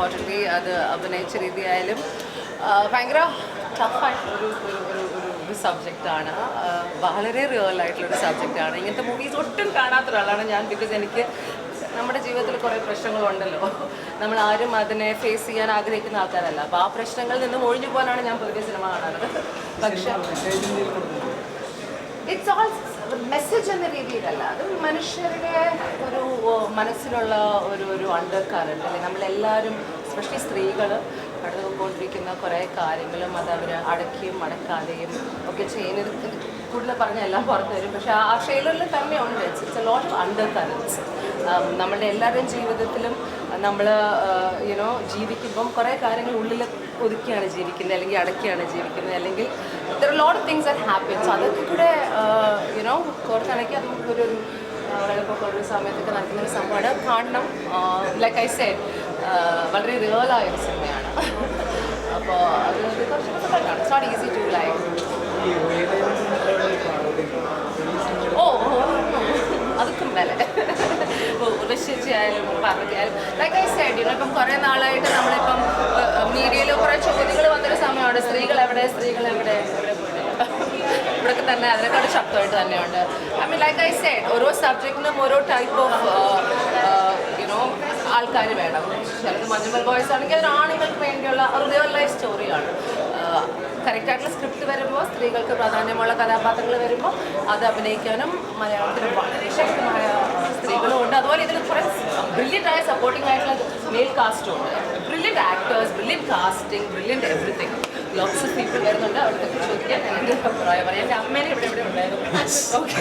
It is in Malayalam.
ഇമ്പോർട്ടന്റ്ലി അത് അഭിനയിച്ച രീതിയായാലും ഭയങ്കര ടഫായിട്ടുള്ള ഒരു ഒരു ഒരു സബ്ജക്റ്റാണ് വളരെ റിയൽ ആയിട്ടുള്ളൊരു സബ്ജക്റ്റാണ് ഇങ്ങനത്തെ മൂവീസ് ഒട്ടും കാണാത്ത ഒരാളാണ് ഞാൻ ബിക്കോസ് എനിക്ക് നമ്മുടെ ജീവിതത്തിൽ കുറേ പ്രശ്നങ്ങളുണ്ടല്ലോ. നമ്മൾ ആരും അതിനെ ഫേസ് ചെയ്യാൻ ആഗ്രഹിക്കുന്ന ആൾക്കാരല്ല. അപ്പോൾ ആ പ്രശ്നങ്ങളിൽ നിന്നും ഒഴിഞ്ഞു പോകാനാണ് ഞാൻ പൊതുവെ സിനിമ കാണാറ് പക്ഷേ ഇറ്റ്സ് ഓൾ മെസ്സേജ് എന്ന രീതിയിലല്ല. അത് മനുഷ്യരുടെ ഒരു മനസ്സിലുള്ള ഒരു ഒരു അണ്ടർ കറണ്ട് അല്ലെങ്കിൽ നമ്മളെല്ലാവരും സ്പെഷ്യലി സ്ത്രീകൾ കടന്നുകൊണ്ടിരിക്കുന്ന കുറേ കാര്യങ്ങളും അത് അവർ അടക്കിയും അടക്കാതെയും ഒക്കെ ചെയ്യുന്നത്. കൂടുതൽ പറഞ്ഞ എല്ലാം പുറത്തു വരും. പക്ഷേ ആ ഷെയിലറിൽ തന്നെ ഉണ്ട്. It's a lot of undercurrents നമ്മളുടെ എല്ലാവരുടെയും ജീവിതത്തിലും നമ്മൾ യുനോ ജീവിക്കുമ്പം കുറേ കാര്യങ്ങൾ ഉള്ളിൽ ഒതുക്കിയാണ് ജീവിക്കുന്നത് അല്ലെങ്കിൽ അടക്കിയാണ് ജീവിക്കുന്നത് അല്ലെങ്കിൽ there lot things are happiness അതൊക്കെ കൂടെ യുനോ കുറച്ചാണെങ്കിൽ അത് ഒരു വളരെ സമയത്തൊക്കെ നടക്കുന്ന ഒരു സംഭവമാണ് കാണണം ലൈക്ക് ഐ സെഡ് വളരെ റിയൽ ഒരു സിനിമയാണ് അപ്പോൾ അത് കുറച്ച് ബുദ്ധിമുട്ടാണ് it's not easy to like ഉറശ്ശിച്ചായാലും പറഞ്ഞായാലും ലൈക്ക് ഐ സൈഡ് യു ഇപ്പം കുറേ നാളായിട്ട് നമ്മളിപ്പം മീഡിയയിൽ കുറേ ചോദ്യങ്ങൾ വന്നൊരു സമയമുണ്ട്. സ്ത്രീകൾ എവിടെ സ്ത്രീകൾ എവിടെ എവിടെ ഇവിടെയൊക്കെ തന്നെ അതിനേക്കാൾ ശക്തമായിട്ട് തന്നെയുണ്ട്. I mean like I said ഓരോ സബ്ജക്റ്റിനും ഓരോ ടൈപ്പ് ഓഫ് യുനോ ആൾക്കാർ വേണം. ചിലത് മഞ്ഞുമൽ ബോയ്സ് ആണെങ്കിൽ അത് ആണുങ്ങൾക്ക് വേണ്ടിയുള്ള റിയൽ ലൈഫ് സ്റ്റോറിയാണ് കറക്റ്റായിട്ടുള്ള സ്ക്രിപ്റ്റ് വരുമ്പോൾ സ്ത്രീകൾക്ക് പ്രാധാന്യമുള്ള കഥാപാത്രങ്ങൾ വരുമ്പോൾ അത് അഭിനയിക്കാനും മലയാളത്തിൽ വളരെ ശക്തമായ സ്ത്രീകളും ഉണ്ട് അതുപോലെ ഇതിൽ കുറേ ബ്രില്യന്റ് ആയ സപ്പോർട്ടിംഗ് ആയിട്ടുള്ള മെയിൽ കാസ്റ്റും ഉണ്ട്. Brilliant actors brilliant casting brilliant everything lots of people വരുന്നുണ്ട്. അവിടുത്തെ ചോദിക്കാൻ എന്റെ അഭിപ്രായം പറയാം. എന്റെ അമ്മേനെ ഇവിടെ ഇവിടെ ഉണ്ടായിരുന്നു. ഓക്കെ